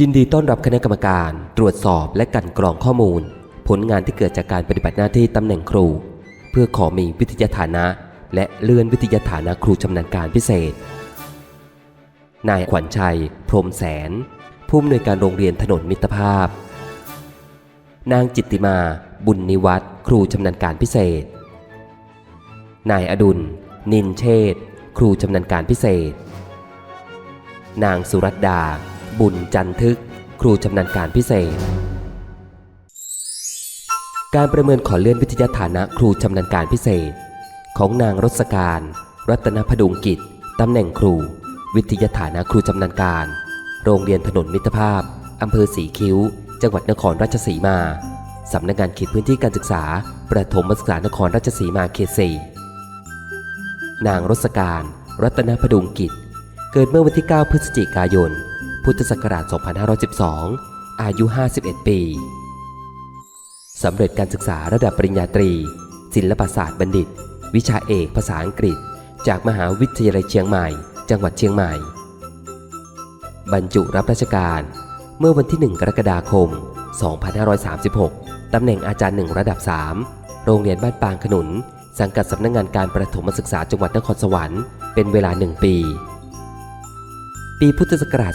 ยินดีต้อนรับคณะกรรมการ ตรวจสอบและกันกรองข้อมูล ผลงานที่เกิดจากการปฏิบัติหน้าที่ตำแหน่งครู เพื่อขอมีวิทยาฐานะ และเลื่อนวิทยาฐานะครูชำนาญการพิเศษ นายขวัญชัย พรมแสน ผู้อำนวยการโรงเรียนถนนมิตรภาพ นางจิตติมา บุญนิวัฒน์ครูชำนาญการพิเศษ นายอดุล นินเชษครูชำนาญการพิเศษ นางสุรัตดา บุญจันทึก ครูชำนาญการพิเศษ การประเมินขอเลื่อนวิทยาฐานะครูชำนาญการพิเศษ ของนางรศการ รัตนพดุงกิจตำแหน่งครู วิทยาฐานะครูชำนาญการ โรงเรียนถนนมิตรภาพอำเภอสีคิ้ว จังหวัดนครราชสีมาสำนักงานเขตพื้นที่การศึกษา ประถมศึกษานครราชสีมาเขตสี่นางรศการ รัตนพดุงกิจ เกิดเมื่อวันที่ 9 พฤศจิกายน พุทธศักราช 2512 อายุ 51 ปีสำเร็จการศึกษาระดับปริญญาตรี ศิลปศาสตร์บัณฑิต วิชาเอกภาษาอังกฤษ จากมหาวิทยาลัยเชียงใหม่ จังหวัดเชียงใหม่ บรรจุรับราชการ เมื่อวันที่ 1 กรกฎาคม 2536 ตำแหน่งอาจารย์หนึ่งระดับ 3 โรงเรียนบ้านปางขนุน สังกัดสำนักงงานการประถมศึกษาจังหวัดนครสวรรค์ เป็นเวลา 1 ปี ปีพุทธศักราช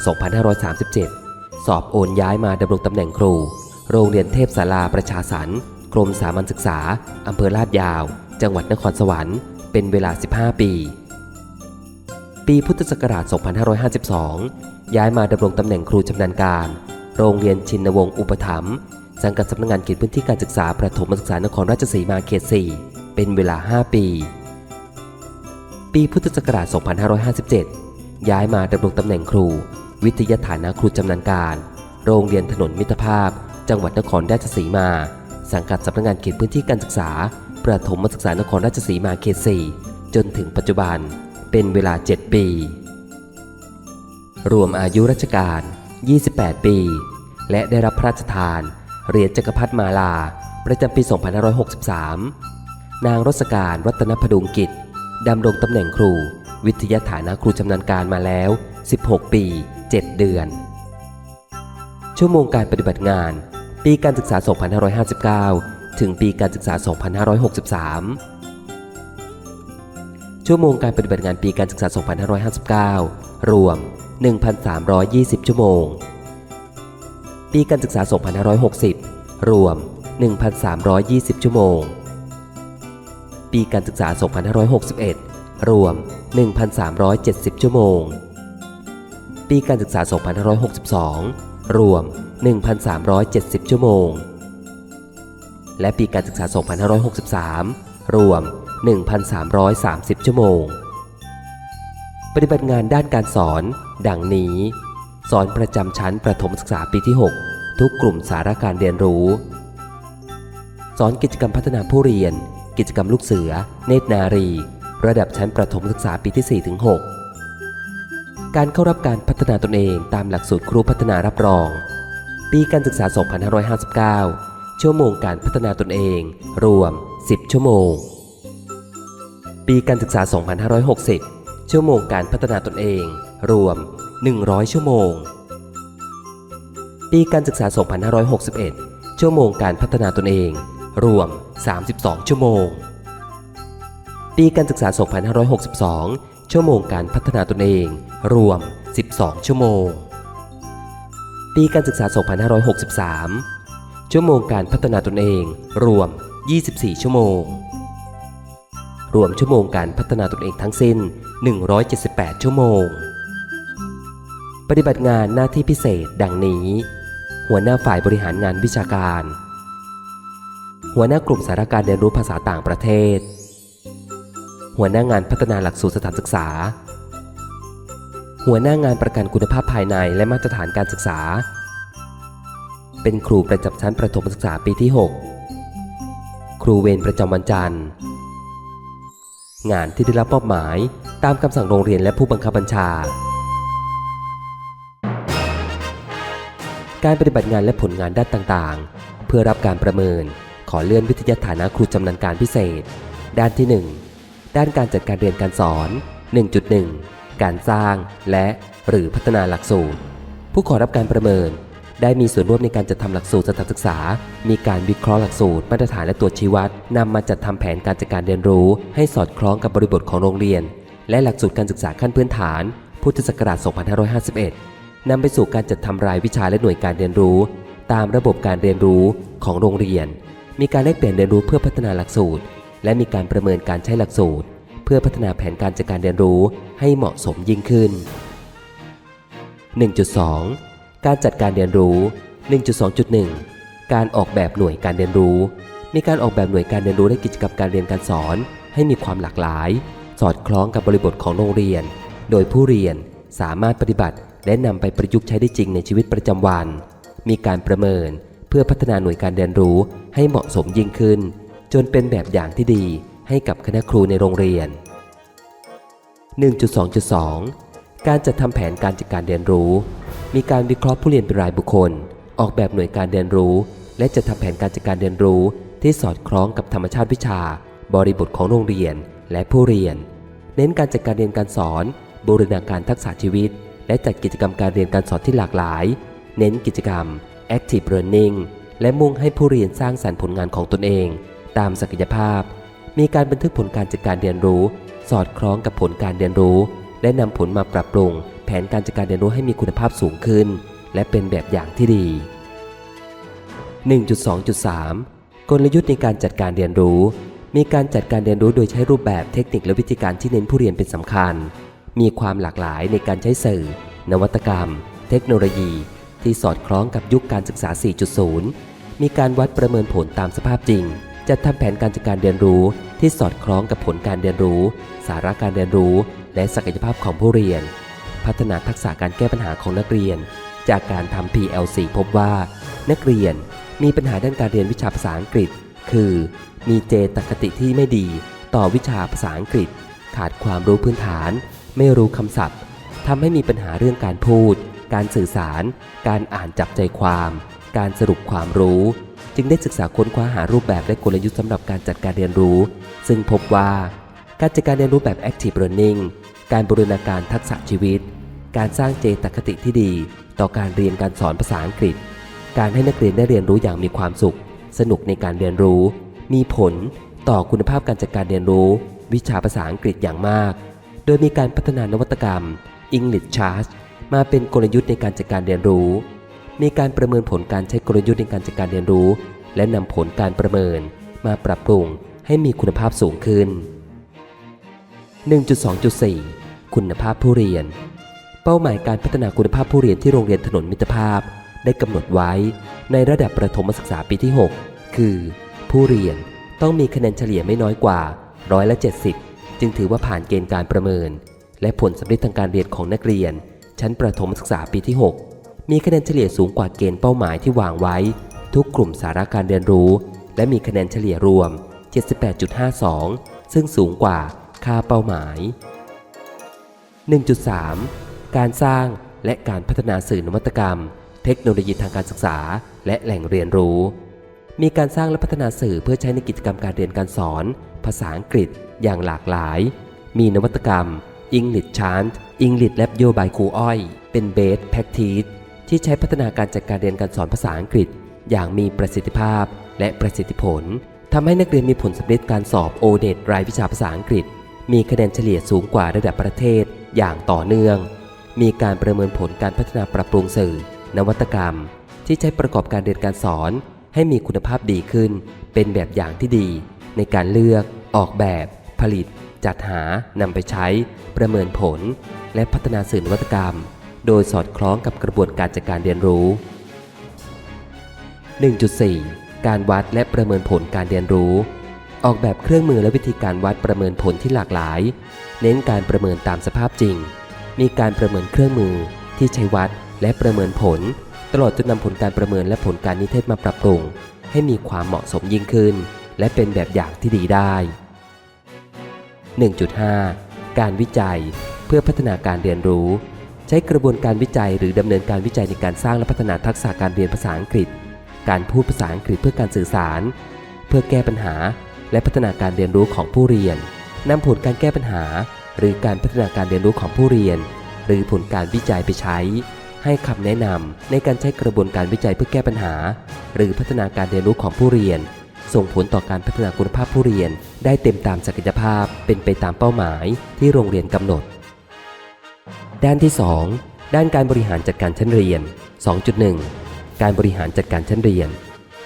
2537 สอบโอนย้ายมาดำรงตำแหน่งครู โรงเรียนเทพศาลาประชาสรรค์กรมสามัญศึกษา อำเภอลาดยาว จังหวัดนครสวรรค์ เป็นเวลา 15 ปี ปีพุทธศักราช 2552 ย้ายมาดำรงตำแหน่งครูชำนาญการ โรงเรียนชินวงศ์อุปถัมภ์ สังกัดสำนักงานเขตพื้นที่การศึกษาประถมศึกษานครราชสีมาเขต 4 เป็นเวลา 5 ปี ปีพุทธศักราช 2557 ย้ายมาดำรงตำแหน่งครู วิทยาฐานะครูชำนาญการ โรงเรียนถนนมิตรภาพ จังหวัดนครราชสีมา สังกัดสำนักงานเขตพื้นที่การศึกษา ประถมศึกษานครราชสีมาเขต 4 จนถึงปัจจุบัน เป็นเวลา 7 ปี รวมอายุราชการ 28 ปี และได้รับพระราชทานเหรียญจักรพรรดิมาลา ประจำปี 2563 นางรศการรัตนพดุงกิจดำรงตำแหน่งครู วิทยาฐานะครูชำนาญการมาแล้ว 16 ปี 7 เดือน ชั่วโมงการปฏิบัติงาน ปีการศึกษา 2559 ถึงปีการศึกษา 2563 ชั่วโมงการปฏิบัติงานปีการศึกษา 2559 รวม 1,320 ชั่วโมง ปีการศึกษา 2560 รวม 1,320 ชั่วโมง ปีการศึกษา 2561 รวม 1,370 ชั่วโมง ปีการศึกษา 2562 รวม 1,370 ชั่วโมง และปีการศึกษา 2563 รวม 1,330 ชั่วโมง ปฏิบัติงานด้านการสอน ดังนี้ สอนประจำชั้นประถมศึกษาปีที่ 6 ทุกกลุ่มสาระการเรียนรู้ สอนกิจกรรมพัฒนาผู้เรียน กิจกรรมลูกเสือ เนตรนารี ระดับชั้นประถมศึกษาปีที่ 4 ถึง 6 การเข้ารับการพัฒนาตนเองตามหลักสูตรครูพัฒนารับรอง ปีการศึกษา 2559 ชั่วโมงการพัฒนาตนเอง รวม 10 ชั่วโมง ปีการศึกษา 2560 ชั่วโมงการพัฒนาตนเอง รวม 100 ชั่วโมง ปีการศึกษา 2561 ชั่วโมงการพัฒนาตนเอง รวม 32 ชั่วโมง ปีการศึกษา 2562 ชั่วโมงการพัฒนาตนเอง รวม 12 ชั่วโมง ปีการศึกษา 2563 ชั่วโมงการพัฒนาตนเอง รวม 24 ชั่วโมง รวมชั่วโมงการพัฒนาตนเองทั้งสิ้น 178 ชั่วโมง ปฏิบัติงานหน้าที่พิเศษดังนี้ หัวหน้าฝ่ายบริหารงานวิชาการ หัวหน้ากลุ่มสารการเรียนรู้ภาษาต่างประเทศ หัวหน้างานพัฒนาหลักสูตรสถานศึกษา หัวหน้างานประกันคุณภาพภายในและมาตรฐานการศึกษา เป็นครูประจำชั้นประถมศึกษาปีที่ 6 ครูเวรประจำวันจันทร์ งานที่ได้รับมอบหมายตามคำสั่งโรงเรียนและผู้บังคับบัญชา การปฏิบัติงานและผลงานด้านต่างๆ เพื่อรับการประเมินขอเลื่อนวิทยาฐานะครูชำนาญการพิเศษ ด้านที่ 1 ด้านการจัดการเรียนการสอน 1.1 การสร้างและหรือพัฒนาหลักสูตร ผู้ขอรับการประเมิน ได้มีส่วนร่วมในการจัดทำหลักสูตรสถานศึกษา มีการวิเคราะห์หลักสูตรมาตรฐานและตรวจชี้วัดนำมาจัดทำแผนการจัดการเรียนรู้ ให้สอดคล้องกับบริบทของโรงเรียน และหลักสูตรการศึกษาขั้นพื้นฐาน พุทธศักราช 2551 นำไปสู่การจัดทำรายวิชาและหน่วยการเรียนรู้ ตามระบบการเรียนรู้ของโรงเรียน มีการแลกเปลี่ยนเรียนรู้เพื่อพัฒนาหลักสูตร และมีการประเมินการใช้หลักสูตร เพื่อพัฒนาแผนการจัดการเรียนรู้ให้เหมาะสมยิ่งขึ้น 1.2 การจัดการเรียนรู้ 1.2.1 การออกแบบหน่วยการเรียนรู้ มีการออกแบบหน่วยการเรียนรู้และกิจกรรมการเรียนการสอน ให้มีความหลากหลาย สอดคล้องกับบริบทของโรงเรียน โดยผู้เรียนสามารถปฏิบัติ และนำไปประยุกต์ใช้ได้จริงในชีวิตประจำวัน มีการประเมินเพื่อพัฒนาหน่วยการเรียนรู้ให้เหมาะสมยิ่งขึ้น จนเป็นแบบอย่างที่ดีให้กับคณะครูในโรงเรียน 1.2.2 การจัดทำแผนการจัดการเรียนรู้ มีการวิเคราะห์ผู้เรียนเป็นรายบุคคล ออกแบบหน่วยการเรียนรู้ และจัดทำแผนการจัดการเรียนรู้ที่สอดคล้องกับธรรมชาติวิชา บริบทของโรงเรียนและผู้เรียน เน้นการจัดการเรียนการสอน บูรณาการทักษะชีวิต และจัดกิจกรรมการเรียนการสอนที่หลากหลาย เน้นกิจกรรม active learning และมุ่งให้ผู้เรียนสร้างสรรค์ผลงานของตนเอง ตามศักยภาพ มีการบันทึกผลการจัดการเรียนรู้ สอดคล้องกับผลการเรียนรู้ และนำผลมาปรับปรุง แผนการจัดการเรียนรู้ให้มีคุณภาพสูงขึ้น และเป็นแบบอย่างที่ดี 1.2.3 กลยุทธ์ในการจัดการเรียนรู้ มีการจัดการเรียนรู้โดยใช้รูปแบบเทคนิคและวิธีการที่เน้นผู้เรียนเป็นสำคัญ มีความหลากหลายในการใช้สื่อ นวัตกรรม เทคโนโลยี ที่สอดคล้องกับยุคการศึกษา 4.0 มีการวัดประเมินผลตามสภาพจริง จัดทำแผนการจัดการเรียนรู้ที่สอดคล้องกับผลการเรียนรู้ สาระการเรียนรู้ และศักยภาพของผู้เรียน พัฒนาทักษะการแก้ปัญหาของนักเรียน จากการทำ PLC พบว่า นักเรียนมีปัญหาด้านการเรียนวิชาภาษาอังกฤษ คือ มีเจตคติที่ไม่ดี ต่อวิชาภาษาอังกฤษ ขาดความรู้พื้นฐาน ไม่รู้คำศัพท์ทำให้มีปัญหาเรื่องการพูด การสื่อสาร การอ่านจับใจความ การสรุปความรู้ จึงได้ศึกษาค้นคว้าหารูปแบบและกลยุทธ์สำหรับการจัดการเรียนรู้ ซึ่งพบว่า การจัดการเรียนรู้แบบ active learning การบูรณาการทักษะชีวิต การสร้างเจตคติที่ดี ต่อการเรียนการสอนภาษาอังกฤษ การให้นักเรียนได้เรียนรู้อย่างมีความสุข สนุกในการเรียนรู้ มีผลต่อคุณภาพการจัดการเรียนรู้ วิชาภาษาอังกฤษอย่างมาก โดยมีการพัฒนานวัตกรรม English Charge มาเป็นกลยุทธ์ในการจัดการเรียนรู้ มีการประเมินผลการใช้กลยุทธ์ในการจัดการเรียนรู้ และนำผลการประเมินมาปรับปรุงให้มีคุณภาพสูงขึ้น 1.2.4 คุณภาพผู้เรียน เป้าหมายการพัฒนาคุณภาพผู้เรียนที่โรงเรียนถนนมิตรภาพ ได้กำหนดไว้ในระดับประถมศึกษาปีที่ 6 คือ ผู้เรียนต้องมีคะแนนเฉลี่ยไม่น้อยกว่าร้อยละ70 จึงถือว่าผ่านเกณฑ์การประเมิน และผลสำเร็จทางการเรียนของนักเรียน ชั้นประถมศึกษาปีที่ 6 มีคะแนนเฉลี่ยสูงกว่าเกณฑ์เป้าหมายที่วางไว้ ทุกกลุ่มสาระการเรียนรู้ และมีคะแนนเฉลี่ยรวม 78.52 ซึ่งสูงกว่าค่าเป้าหมาย 1.3 การสร้างและการพัฒนาสื่อนวัตกรรม เทคโนโลยีทางการศึกษา และแหล่งเรียนรู้ มีการสร้างและพัฒนาสื่อเพื่อใช้ในกิจกรรมการเรียนการสอน ภาษาอังกฤษอย่างหลากหลาย มีนวัตกรรม English Chant English Lab โยบายครูอ้อย เป็น Best Practice ที่ใช้พัฒนาการจัดการเรียนการสอนภาษาอังกฤษ อย่างมีประสิทธิภาพและประสิทธิผลทำให้นักเรียนมีผลสำเร็จการสอบ o n e t รายวิชาภาษาอังกฤษ มีคะแนนเฉลี่ยสูงกว่าระดับประเทศอย่างต่อเนื่อง มีการประเมินผลการพัฒนาปรับปรุงสื่อ นวัตกรรม ที่ใช้ประกอบการเรียนการสอน ให้มีคุณภาพดีขึ้น เป็นแบบอย่างที่ดี ในการเลือก ออกแบบ ผลิต จัดหานำไปใช้ ประเมินผล และพัฒนาสื่อนวัตกรรม โดยสอดคล้องกับกระบวนการจัดการเรียนรู้ 1.4 การวัดและประเมินผลการเรียนรู้ ออกแบบเครื่องมือและวิธีการวัดประเมินผลที่หลากหลาย เน้นการประเมินตามสภาพจริง มีการประเมินเครื่องมือที่ใช้วัดและประเมินผล ตลอดจนนำผลการประเมินและผลการนิเทศมาปรับปรุง ให้มีความเหมาะสมยิ่งขึ้น และเป็นแบบอย่างที่ดีได้ 1.5 การวิจัยเพื่อพัฒนาการเรียนรู้ ใช้กระบวนการวิจัยหรือดำเนินการวิจัยในการสร้างและพัฒนาทักษะการเรียนภาษาอังกฤษ การพูดภาษาอังกฤษเพื่อการสื่อสาร เพื่อแก้ปัญหา และพัฒนาการเรียนรู้ของผู้เรียนนำผลการแก้ปัญหา หรือการพัฒนาการเรียนรู้ของผู้เรียน หรือผลการวิจัยไปใช้ ให้คำแนะนำในการใช้กระบวนการวิจัยเพื่อแก้ปัญหา หรือพัฒนาการเรียนรู้ของผู้เรียน ส่งผลต่อการพัฒนาคุณภาพผู้เรียน ได้เต็มตามศักยภาพเป็นไปตามเป้าหมายที่โรงเรียนกำหนด ด้านที่ 2 ด้านการบริหารจัดการชั้นเรียน 2.1 การบริหารจัดการชั้นเรียน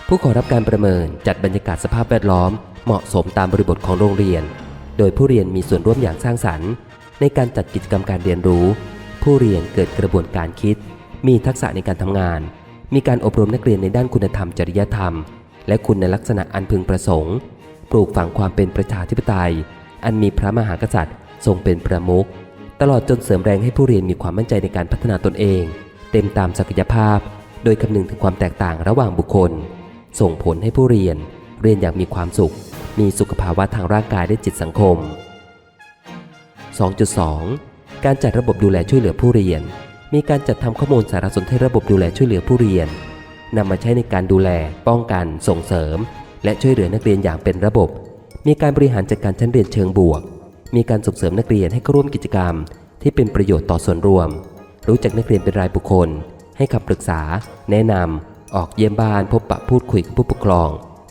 ผู้ขอรับการประเมินจัดบรรยากาศสภาพแวดล้อม เหมาะสมตามบริบทของโรงเรียน โดยผู้เรียนมีส่วนร่วมอย่างสร้างสรรค์ ในการจัดกิจกรรมการเรียนรู้ ผู้เรียนเกิดกระบวนการคิด มีทักษะในการทำงาน มีการอบรมนักเรียนในด้านคุณธรรมจริยธรรม และคุณในลักษณะอันพึงประสงค์ ปลูกฝังความเป็นประชาธิปไตย อันมีพระมหากษัตริย์ทรงเป็นประมุข ตลอดจนเสริมแรงให้ผู้เรียนมีความมั่นใจในการพัฒนาตนเอง เต็มตามศักยภาพ โดยคำนึงถึงความแตกต่างระหว่างบุคคล ส่งผลให้ผู้เรียน เรียนอย่างมีความสุข มีสุขภาวะทางร่างกายและจิตสังคม 2.2 การจัดระบบดูแลช่วยเหลือผู้เรียน มีการจัดทำข้อมูลสารสนเทศระบบดูแลช่วยเหลือผู้เรียนนำมาใช้ในการดูแล ป้องกัน ส่งเสริม และช่วยเหลือนักเรียนอย่างเป็นระบบ มีการบริหารจัดการชั้นเรียนเชิงบวก มีการส่งเสริมนักเรียนให้เข้าร่วมกิจกรรม ที่เป็นประโยชน์ต่อส่วนรวม รู้จักนักเรียนเป็นรายบุคคล ให้คำปรึกษา แนะนำออกเยี่ยมบ้านพบปะพูดคุยกับผู้ปกครอง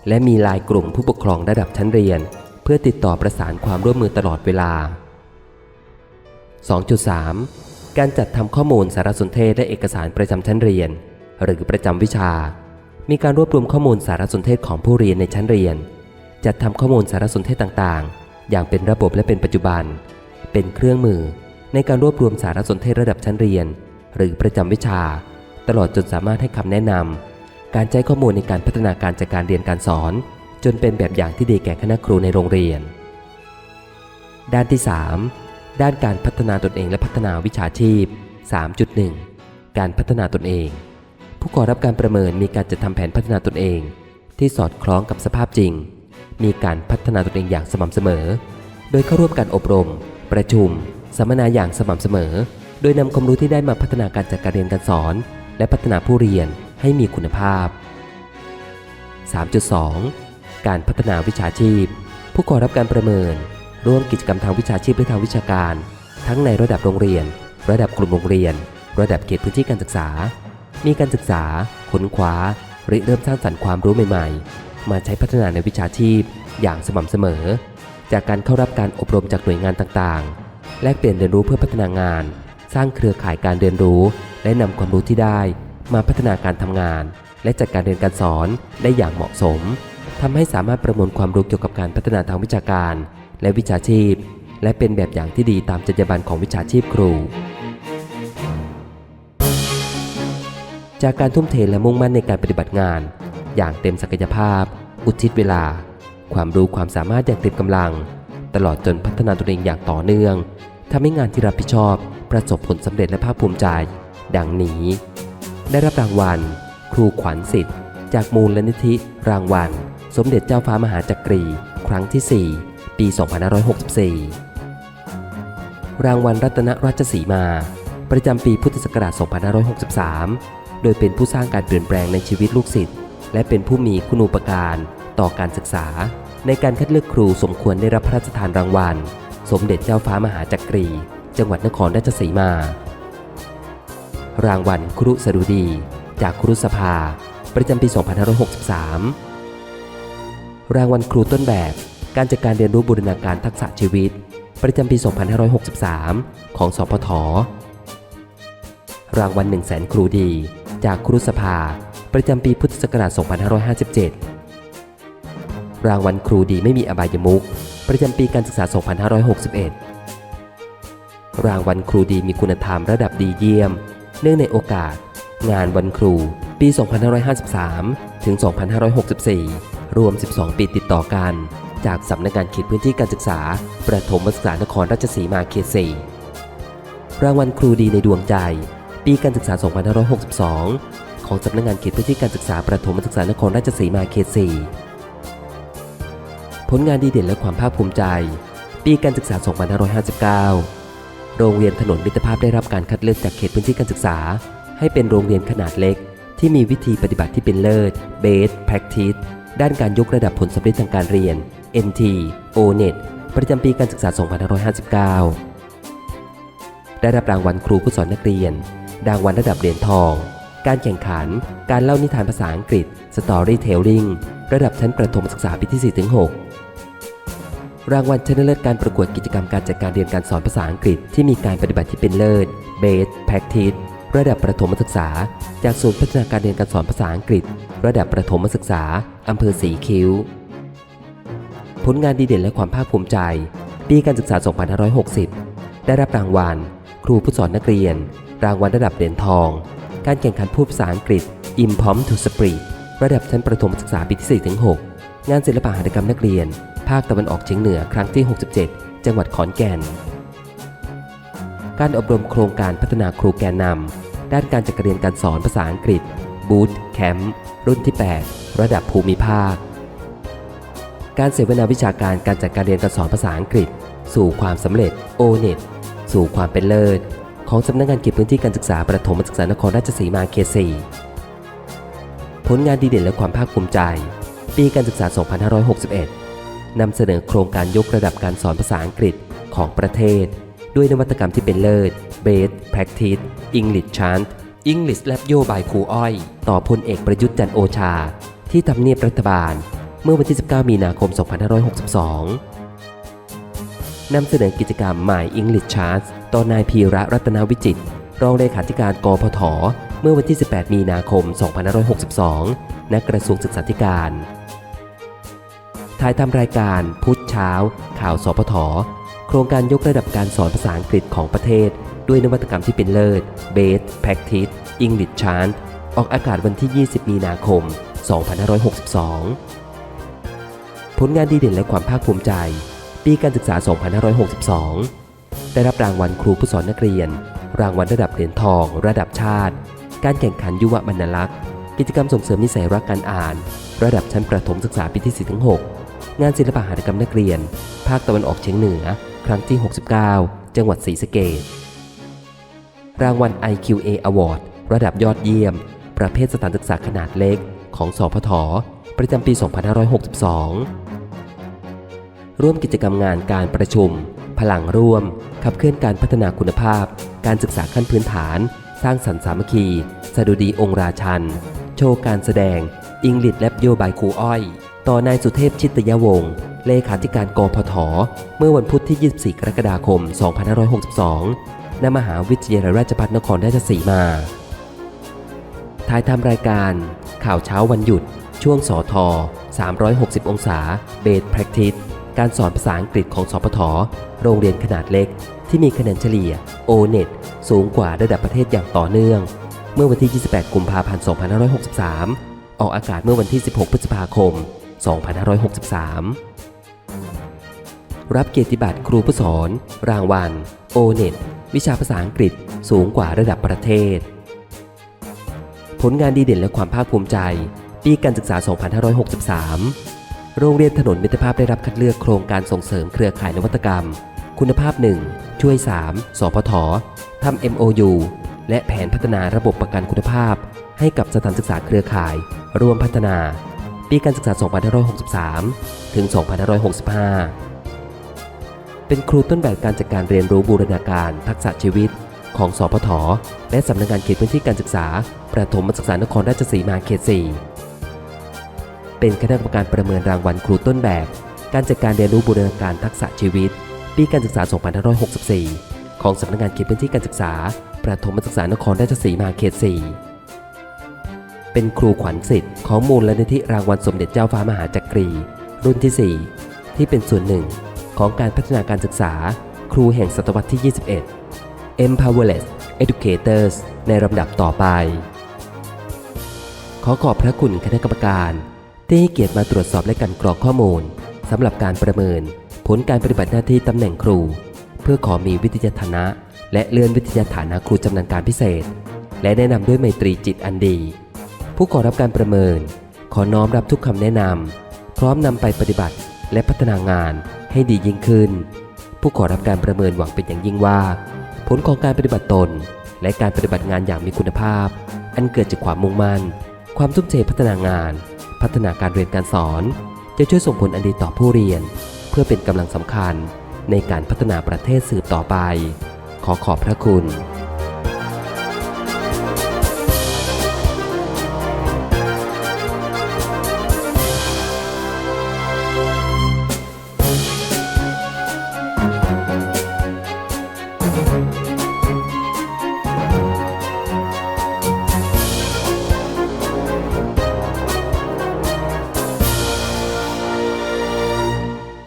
และมีลายกลุ่มผู้ปกครองระดับชั้นเรียน เพื่อติดต่อประสานความร่วมมือตลอดเวลา 2.3 การจัดทำข้อมูลสารสนเทศและเอกสารประจำชั้นเรียน หรือประจำวิชา มีการรวบรวมข้อมูลสารสนเทศของผู้เรียนในชั้นเรียน จัดทำข้อมูลสารสนเทศต่างๆ อย่างเป็นระบบและเป็นปัจจุบัน เป็นเครื่องมือในการรวบรวมสารสนเทศระดับชั้นเรียน หรือประจำวิชา ตลอดจนสามารถให้คำแนะนำการใช้ข้อมูลในการพัฒนาการจัดการเรียนการสอน จนเป็นแบบอย่างที่ดีแก่คณะครูในโรงเรียน ด้านที่ 3 ด้านการพัฒนาตนเองและพัฒนาวิชาชีพ 3.1 การพัฒนาตนเอง ผู้ขอรับการประเมินมีการจัดทำแผนพัฒนาตนเอง ที่สอดคล้องกับสภาพจริง มีการพัฒนาตนเองอย่างสม่ำเสมอ โดยเข้าร่วมการอบรม ประชุม สัมมนาอย่างสม่ำเสมอ โดยนำความรู้ที่ได้มาพัฒนาการจัดการเรียนการสอน และพัฒนาผู้เรียนให้มีคุณภาพ 3.2 การพัฒนาวิชาชีพ ผู้ขอรับการประเมิน ร่วมกิจกรรมทางวิชาชีพและทางวิชาการ ทั้งในระดับโรงเรียน ระดับกลุ่มโรงเรียน ระดับเขตพื้นที่การศึกษา มีการศึกษา ค้นคว้าริเริ่มสร้างสรรค์ความรู้ใหม่ๆ มาใช้พัฒนาในวิชาชีพ อย่างสม่ำเสมอ จากการเข้ารับการอบรมจากหน่วยงานต่างๆ แลกเปลี่ยนเรียนรู้เพื่อพัฒนางาน สร้างเครือข่ายการเรียนรู้ และนำความรู้ที่ได้ มาพัฒนาการทำงาน และจัดการเรียนการสอนได้อย่างเหมาะสมทำให้สามารถประมวลความรู้เกี่ยวกับการพัฒนาทางวิชาการ และวิชาชีพ และเป็นแบบอย่างที่ดีตามจรรยาบรรณของวิชาชีพครู จากการทุ่มเทและมุ่งมั่นในการปฏิบัติงาน อย่างเต็มศักยภาพ อุทิศเวลา ความรู้ความสามารถอย่างเต็มกำลัง ตลอดจนพัฒนาตนเองอย่างต่อเนื่องทำให้งานที่รับผิดชอบ ประสบผลสำเร็จและภาคภูมิใจ ดังนี้ ได้รับรางวัล ครูขวัญสิทธิ์ จากมูลนิธิ รางวัล สมเด็จเจ้าฟ้ามหาจักรี ครั้งที่ 4 ปี 2564 รางวัลรัตนราชสีมา ประจำปีพุทธศักราช 2563 โดยเป็นผู้สร้างการเปลี่ยนแปลงในชีวิตลูกศิษย์ และเป็นผู้มีคุณูปการต่อการศึกษา ในการคัดเลือกครูสมควรได้รับพระราชทานรางวัล สมเด็จเจ้าฟ้ามหาจักรี จังหวัดนครราชสีมา รางวัลครุสดุดี จากครุสภา ประจำปี 2563 รางวัลครูต้นแบบ การจัดการเรียนรู้บูรณาการทักษะชีวิต ประจำปี 2563 ของสพทรางวัล1 0 0 0 0แสนครูดี จากครุสภา ประจำปีพุทธศักราช 2557 รางวัลครูดีไม่มีอบายมุขประจำปีการศึกษา 2561 รางวัลครูดีมีคุณธรรมระดับดีเยี่ยม เนื่องในโอกาส งานวันครู ปี 2553 ถึง 2564 รวม 12 ปีติดต่อกัน จากสำนักงานเขตพื้นที่การศึกษา ประถมศึกษานครราชสีมาเขต 4 รางวัลครูดีในดวงใจ ปีการศึกษา 2562 ของสำนักงานเขตพื้นที่การศึกษาประถมศึกษานครราชสีมาเขต 4 ผลงานดีเด่นและความภาคภูมิใจ ปีการศึกษา 2559 โรงเรียนถนนมิตรภาพได้รับการคัดเลือกจากเขตพื้นที่การศึกษา ให้เป็นโรงเรียนขนาดเล็ก ที่มีวิธีปฏิบัติที่เป็นเลิศ Best Practice ด้านการยกระดับผลสำเร็จทางการเรียน NT ONET ประจำปีการศึกษา 2559 ได้รับรางวัลครูผู้สอนนักเรียนรางวัลระดับเหรียญทอง การแข่งขัน การเล่านิทานภาษาอังกฤษ Storytelling ระดับชั้นประถมศึกษาปีที่ 4-6 รางวัลชนะเลิศการประกวดกิจกรรมการจัดการเรียนการสอนภาษาอังกฤษที่มีการปฏิบัติที่เป็นเลิศ Best Practice ระดับประถมศึกษา จากศูนย์พัฒนาการเรียนการสอนภาษาอังกฤษ ระดับประถมศึกษาอำเภอสีคิ้ว ผลงานดีเด่นและความภาคภูมิใจ ปีการศึกษา 2560 ได้รับรางวัล ครูผู้สอนนักเรียน รางวัลระดับเหรียญทอง การแข่งขันพูดภาษาอังกฤษ Improm to Speak ระดับชั้นประถมศึกษาปีที่4-6งานศิลปะหัตถกรรมนักเรียน ภาคตะวันออกเฉียงเหนือครั้งที่ 67 จังหวัดขอนแก่น การอบรมโครงการพัฒนาครูแกนนำด้านการจัดการเรียนการสอนภาษาอังกฤษ Boot Camp รุ่นที่ 8 ระดับภูมิภาค การเสวนาวิชาการการจัดการเรียนการสอนภาษาอังกฤษ สู่ความสำเร็จ O-NET สู่ความเป็นเลิศ ของสำนักงานเขตพื้นที่การศึกษาประถมศึกษานครราชสีมาเขต4ผลงานดีเด่นและความภาคภูมิใจ ปีการศึกษา 2561 นำเสนอโครงการยกระดับการสอนภาษาอังกฤษของประเทศ ด้วยนวัตกรรมที่เป็นเลิศ Best Practice English Chant English Lab โยบายครูอ้อย ต่อพลเอกประยุทธ์จันโอชา ที่ทำเนียบรัฐบาล เมื่อวันที่ 19 มีนาคม 2562นำเสนอกิจกรรม My English Charts ต่อนายพีระรัตนวิจิตรรองเลขาธิการกพทเมื่อวันที่ 18 มีนาคม 2562 ณ กระทรวงศึกษาธิการ ถ่ายทำรายการพุธเช้า ข่าวสพท โครงการยกระดับการสอนภาษาอังกฤษของประเทศ ด้วยนวัตกรรมที่เป็นเลิศ Best Practice English Chant ออกอากาศวันที่ 20 มีนาคม 2562 ผลงานดีเด่นและความภาคภูมิใจ ปีการศึกษา 2562 ได้รับรางวัลครูผู้สอนนักเรียน รางวัลระดับเหรียญทอง ระดับชาติ การแข่งขันยุวบรรณลักษณ์ กิจกรรมส่งเสริมนิสัยรักการอ่าน ระดับชั้นประถมศึกษาปีที่4-6งานศิลปะหัตถกรรมนักเรียน ภาคตะวันออกเฉียงเหนือ ครั้งที่ 69 จังหวัดศรีสะเกษรางวัล IQA Award ระดับยอดเยี่ยม ประเภทสถานศึกษาขนาดเล็ก ของสพทประจำปี 2562 ร่วมกิจกรรมงานการประชุม พลังร่วม ขับเคลื่อนการพัฒนาคุณภาพ การศึกษาขั้นพื้นฐาน สร้างสรรค์สามัคคีสดุดีองค์ราชัน โชว์การแสดง อิงลิดและโยบายครูอ้อย ต่อนายสุเทพชิตยวงศ์เลขาธิการกพท เมื่อวันพุธที่ 24 กรกฎาคม 2562 ณ มหาวิทยาลัยราชภัฏนครราชสีมาถ่ายทำรายการ ข่าวเช้าวันหยุด ช่วงสอทอ360 องศา เบส Practice การสอนภาษาอังกฤษของสพทโรงเรียนขนาดเล็ก ที่มีคะแนนเฉลี่ย O-NET สูงกว่าระดับประเทศอย่างต่อเนื่อง เมื่อวันที่ 28 กุมภาพันธ์ 2563 ออกอากาศเมื่อวันที่ 16 พฤษภาคม 2563 รับเกียรติบัตรครูผู้สอน รางวัล O-NET วิชาภาษาอังกฤษสูงกว่าระดับประเทศ ผลงานดีเด่นและความภาคภูมิใจ ปีการศึกษา 2563 โรงเรียนถนนมิตรภาพได้รับคัดเลือกโครงการส่งเสริมเครือข่ายนวัตกรรม คุณภาพ 1 ช่วย 3 สพททำ MOU และแผนพัฒนาระบบประกันคุณภาพ ให้กับสถานศึกษาเครือข่ายร่วมพัฒนา ปีการศึกษา 2563 ถึง 2565 เป็นครูต้นแบบการจัดการเรียนรู้บูรณาการทักษะชีวิต ของสพทและสำนักงานเขตพื้นที่การศึกษา ประถมศึกษานครราชสีมาเขต 4 เป็นคณะกรรมการประเมินรางวัลครูต้นแบบ การจัดการเรียนรู้บูรณาการทักษะชีวิต ปีการศึกษา 2564 ของสำนักงานเขตพื้นที่การศึกษา ประถมศึกษานครราชสีมาเขต 4 เป็นครูขวัญสิทธิ์ของมูลนิธิรางวัลสมเด็จเจ้าฟ้ามหาจักรี รุ่นที่ 4 ที่เป็นส่วนหนึ่งของการพัฒนาการศึกษา ครูแห่งศตวรรษที่ 21 Empowerless Educators ในลำดับต่อไป ขอขอบพระคุณคณะกรรมการ ที่ให้เกียรติมาตรวจสอบและกันกรองข้อมูลสำหรับการประเมิน ผลการปฏิบัติหน้าที่ตำแหน่งครู เพื่อขอมีวิทยาฐานะ และเลื่อนวิทยาฐานะครูจำนาญการพิเศษ และแนะนำด้วยไมตรีจิตอันดี ผู้ขอรับการประเมิน ขอน้อมรับทุกคำแนะนำพร้อมนำไปปฏิบัติและพัฒนางานให้ดียิ่งขึ้น ผู้ขอรับการประเมินหวังเป็นอย่างยิ่งว่า ผลของการปฏิบัติตน และการปฏิบัติงานอย่างมีคุณภาพ อันเกิดจากความมุ่งมั่น ความทุ่มเทพัฒนางาน พัฒนาการเรียนการสอน จะช่วยส่งผลอันดีต่อผู้เรียน เพื่อเป็นกำลังสำคัญในการพัฒนาประเทศสืบต่อไป ขอขอบพระคุณ